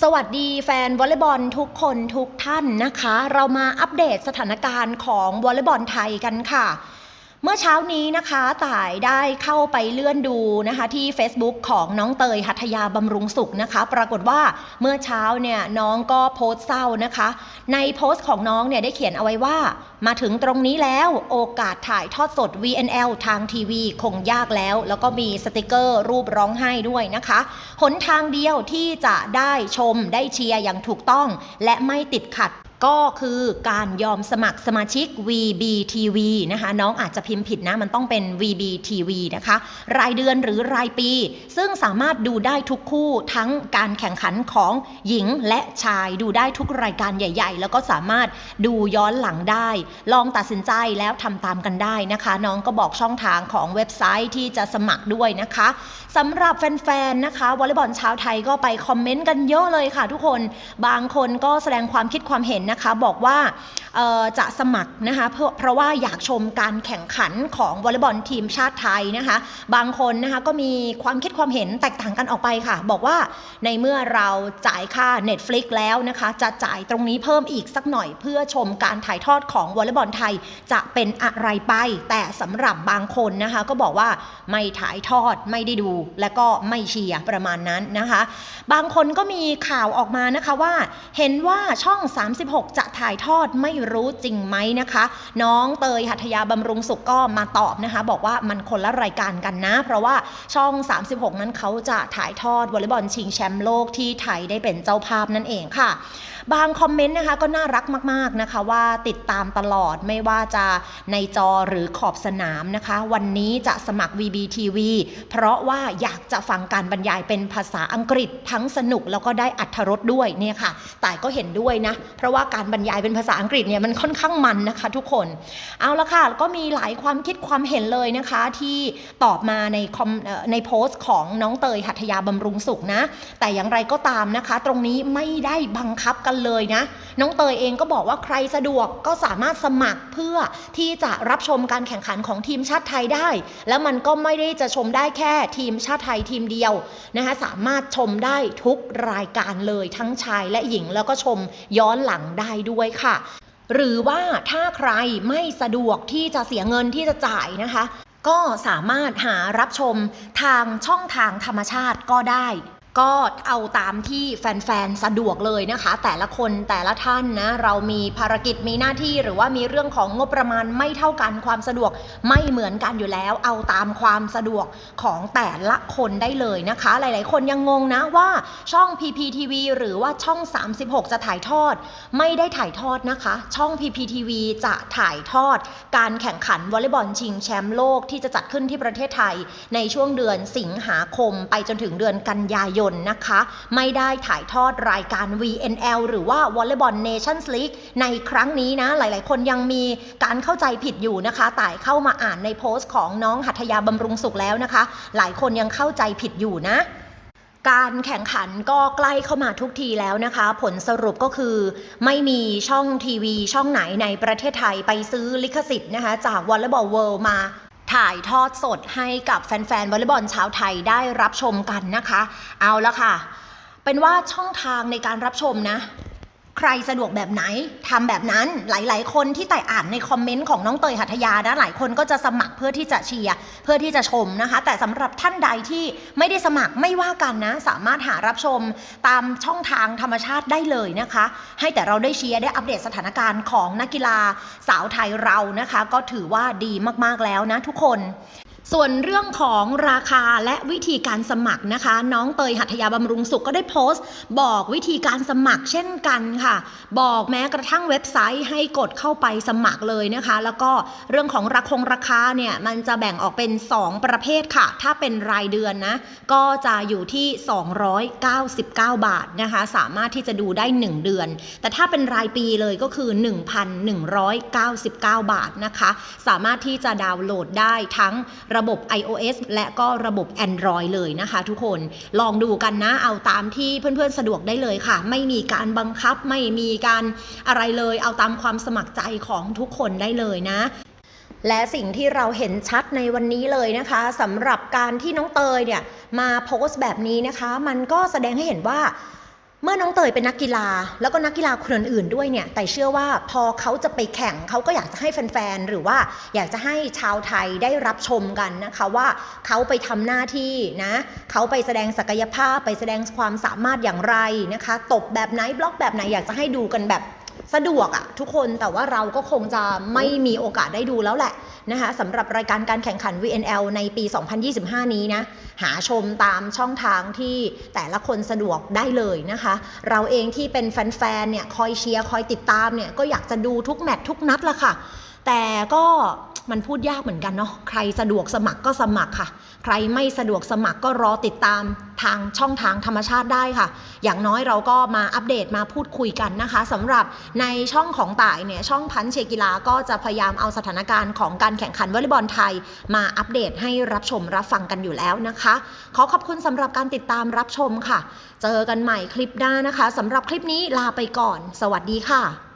สวัสดีแฟนวอลเลย์บอลทุกคนทุกท่านนะคะ เรามาอัปเดตสถานการณ์ของวอลเลย์บอลไทยกันค่ะ เมื่อเช้านี้นะคะต่ายได้เข้าไปเลื่อนดูนะคะที่ Facebook ของน้องเตยหัทยาบำรุงสุขนะคะ ปรากฏว่าเมื่อเช้าเนี่ยน้องก็โพสต์เศร้านะคะ ในโพสต์ของน้องเนี่ยได้เขียนเอาไว้ว่า มาถึงตรงนี้แล้วโอกาสถ่ายทอดสด VNL ทางทีวีคงยากแล้ว แล้วก็มีสติกเกอร์รูปร้องไห้ด้วยนะคะหนทางเดียวที่จะได้ชมได้เชียร์อย่างถูกต้อง และไม่ติดขัด ก็คือการยอมสมัครสมาชิก VBTV นะคะ น้องอาจจะพิมพ์ผิดนะ มันต้องเป็น VBTV นะคะ รายเดือนหรือรายปี ซึ่งสามารถดูได้ทุกคู่ทั้งการแข่งขันของหญิงและชายดูได้ทุกรายการใหญ่ ๆ แล้วก็สามารถดูย้อนหลังได้ ลองตัดสินใจแล้วทำตามกันได้นะคะ น้องก็บอกช่องทางของเว็บไซต์ที่จะสมัครด้วยนะคะสำหรับแฟนๆนะคะวอลเลย์บอลชาวไทยก็ไปคอมเมนต์กันเยอะเลยค่ะทุกคน บางคนก็แสดงความคิดความเห็นนะคะ บอกว่าจะสมัครนะคะเพราะเพราะว่าอยากชมการแข่งขันของวอลเลย์บอลทีมชาติไทยนะคะ บางคนนะคะก็มีความคิดความเห็นแตกต่างกันออกไปค่ะ บอกว่าในเมื่อเราจ่ายค่า Netflix แล้วนะคะ จะจ่ายตรงนี้เพิ่มอีกสักหน่อย เพื่อชมการถ่ายทอดของวอลเลย์บอลไทยจะเป็นอะไรไป แต่สำหรับบางคนนะคะ ก็บอกว่าไม่ถ่ายทอดไม่ได้ดู และก็ไม่เชียร์ประมาณนั้นนะคะ บางคนก็มีข่าวออกมานะคะว่า เห็นว่าช่อง 36จะถ่ายทอดไม่รู้จริงไหมนะคะ น้องเตยหัทยาบำรุงสุขก็มาตอบนะคะ บอกว่ามันคนละรายการกันนะ เพราะว่าช่อง 36 นั้นเขาจะถ่ายทอดวอลเลย์บอลชิงแชมป์โลกที่ไทยได้เป็นเจ้าภาพนั่นเองค่ะ บางคอมเมนต์นะคะก็น่ารักมาก ๆนะคะว่าติดตามตลอดไม่ว่าจะในจอหรือขอบสนามนะคะ วันนี้จะสมัคร VBTV เพราะว่าอยากจะฟังการบรรยายเป็นภาษาอังกฤษทั้งสนุกแล้วก็ได้อัธรสด้วยเนี่ยค่ะแต่ก็เห็นด้วยนะ เพราะว่าการบรรยายเป็นภาษาอังกฤษเนี่ยมันค่อนข้างมันนะคะทุกคน เอาละค่ะก็มีหลายความคิดความเห็นเลยนะคะ ที่ตอบมาในคอมในโพสต์ของน้องเตยหัทยาบำรุงสุขนะ แต่อย่างไรก็ตามนะคะ ตรงนี้ไม่ได้บังคับกันเลยนะ น้องเตยเองก็บอกว่าใครสะดวกก็สามารถสมัครเพื่อที่จะรับชมการแข่งขันของทีมชาติไทยได้ แล้วมันก็ไม่ได้จะชมได้แค่ทีมชาติไทยทีมเดียวนะคะสามารถชมได้ทุกรายการเลยทั้งชายและหญิงแล้วก็ชมย้อนหลังได้ด้วยค่ะ หรือว่าถ้าใครไม่สะดวกที่จะเสียเงินที่จะจ่ายนะคะ ก็สามารถหารับชมทางช่องทางธรรมชาติก็ได้ ก็เอาตามที่แฟนๆ สะดวกเลยนะคะ แต่ละคนแต่ละท่านนะเรามีภารกิจมีหน้าที่หรือว่ามีเรื่องของงบประมาณไม่เท่ากันความสะดวกไม่เหมือนกันอยู่แล้ว เอาตามความสะดวกของแต่ละคนได้เลยนะคะ หลายๆ คนยังงงนะว่าช่อง PPTV หรือว่าช่อง 36 จะถ่ายทอด ไม่ได้ถ่ายทอดนะคะ ช่อง PPTV จะถ่ายทอด การแข่งขันวอลเลย์บอลชิงแชมป์โลกที่จะจัดขึ้นที่ประเทศไทย ในช่วงเดือนสิงหาคมไปจนถึงเดือนกันยายนนะคะ ไม่ได้ถ่ายทอดรายการ VNL หรือว่า Volleyball Nations League ในครั้งนี้นะ หลายๆ คนยังมีการเข้าใจผิดอยู่นะคะต่เข้ามาอ่านในโพสต์ของน้องหัทยาบำรุงสุขแล้วนะคะ หลายคนยังเข้าใจผิดอยู่นะการแข่งขันก็ใกล้เข้ามาทุกทีแล้วนะคะ ผลสรุปก็คือ ไม่มีช่องทีวีช่องไหนในประเทศไทยไปซื้อลิขสิทธิ์นะคะ จาก Volleyball World มา ถ่ายทอดสดให้กับแฟนๆวอลเลย์บอลชาวไทยได้รับชมกันนะคะ เอาละค่ะ เป็นว่าช่องทางในการรับชมนะ ใครสะดวกแบบไหนทำแบบนั้นหลาย ๆ คนที่แต่อ่านในคอมเมนต์ของน้องเตยหัทยานะหลายคนก็จะสมัครเพื่อที่จะเชียร์เพื่อที่จะชมนะคะ แต่สำหรับท่านใดที่ไม่ได้สมัครไม่ว่ากันนะ สามารถหารับชมตามช่องทางธรรมชาติได้เลยนะคะ ให้แต่เราได้เชียร์ได้อัปเดตสถานการณ์ของนักกีฬาสาวไทยเรานะคะ ก็ถือว่าดีมากๆแล้วนะทุกคน ส่วนเรื่องของราคาและวิธีการสมัครนะคะ น้องเตยหัทยาบำรุงสุขก็ได้โพสต์ บอกวิธีการสมัครเช่นกันค่ะ บอกแม้กระทั่งเว็บไซต์ให้กดเข้าไปสมัครเลยนะคะ แล้วก็เรื่องของราคงราคาเนี่ยมันจะแบ่งออกเป็น 2 ประเภทค่ะ ถ้าเป็นรายเดือนนะก็จะอยู่ที่ 299 บาทนะคะ สามารถที่จะดูได้ 1 เดือน แต่ถ้าเป็นรายปีเลยก็คือ 1,199 บาทนะคะ สามารถที่จะดาวน์โหลดได้ทั้งระบบ iOS และก็ระบบ Android เลยนะคะทุกคนลองดูกันนะ เอาตามที่เพื่อนๆสะดวกได้เลยค่ะ ไม่มีการบังคับไม่มีการอะไรเลย เอาตามความสมัครใจของทุกคนได้เลยนะและสิ่งที่เราเห็นชัดในวันนี้เลยนะคะสำหรับการที่น้องเตยเนี่ยมาโพสต์แบบนี้นะคะ มันก็แสดงให้เห็นว่า เมื่อน้องเตยเป็นนักกีฬาแล้วก็นักกีฬาคนอื่นๆด้วยเนี่ยแต่เชื่อว่าพอเขาจะไปแข่งเขาก็อยากจะให้แฟนๆหรือว่าอยากจะให้ชาวไทยได้รับชมกันนะคะว่าเขาไปทำหน้าที่นะเขาไปแสดงศักยภาพไปแสดงความสามารถอย่างไรนะคะ ตบแบบไหนบล็อกแบบไหนอยากจะให้ดูกันแบบ สะดวกอะทุกคนแต่ว่าเราก็คงจะไม่มีโอกาสได้ดูแล้วแหละนะคะสำหรับรายการการแข่งขัน VNL ในปี 2025 นี้นะหาชมตามช่องทางที่แต่ละคนสะดวกได้เลยนะคะ เราเองที่เป็นแฟนๆเนี่ยคอยเชียร์คอยติดตามเนี่ยก็อยากจะดูทุกแมตช์ทุกนัดละค่ะ แต่ก็มันพูดยากเหมือนกันเนาะใครสะดวกสมัครก็สมัครค่ะ ใครไม่สะดวกสมัครก็รอติดตามทางช่องทางธรรมชาติได้ค่ะ อย่างน้อยเราก็มาอัปเดตมาพูดคุยกันนะคะสำหรับในช่องของต่ายเนี่ยช่องพันเชกีฬาก็จะพยายามเอาสถานการณ์ของการแข่งขันวอลเลย์บอลไทย มาอัปเดตให้รับชมรับฟังกันอยู่แล้วนะคะ ขอขอบคุณสำหรับการติดตามรับชมค่ะ เจอกันใหม่คลิปหน้านะคะสำหรับคลิปนี้ลาไปก่อน สวัสดีค่ะ